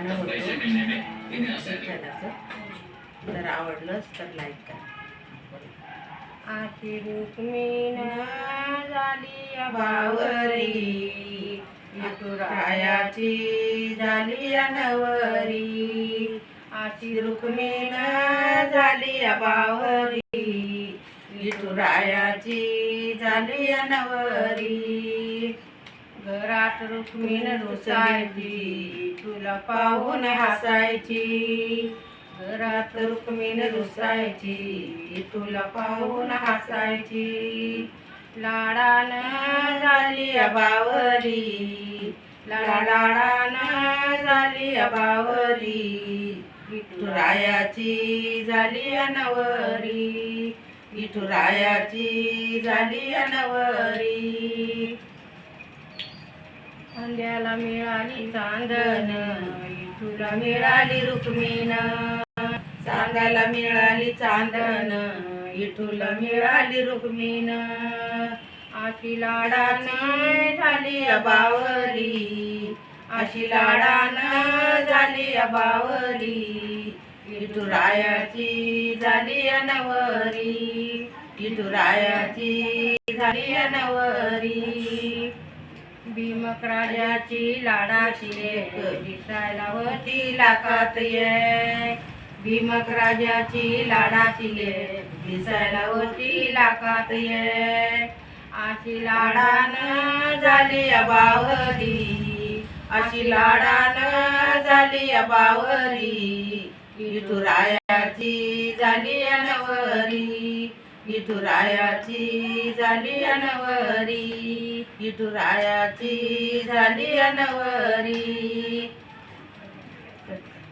गाणं होतं. जर आवडलंच तर लाईक करा. आशी रुक्मिण झाली बावरी. विठुरायाची झाली नवरी. आशी रुक्मिण झाली बावरी. विठुरायाची झाली या नवरी. घरात रुक्मिण रुसायची तुला पाहून हसायची. घरात रुक्मिण रुसायची तुला पाहून हसायची. लाडानं झाली या बावरी लाडानं झाली या बावरी. विठुरायाची झाली या नवरी विठुरायाची झाली या नवरी अंड्याला मिळाली चांदन तुला मिळाली रुक्मिण. चांदाला मिळाली चांदन इठूला मिळाली रुक्मिण. अशी लाडाने झाली अबावली बावरी अशी लाडानं झाली अबावली इठू विठुरायाची झाली अनवरी इठू विठुरायाची झाली अनवरी भीमकराजाची लाडाची एक दिसायला होती लाकात ये भीमकराजाची लाडाची ले दिसायला होती लाकात ये आशी लाडानं झाली या अशी लाडानं झाली अबावली. विठुरायाची झाली या नवरी विठुरायाची झाली अनवरी. नवरी विठुरायाची झाली अनवरी.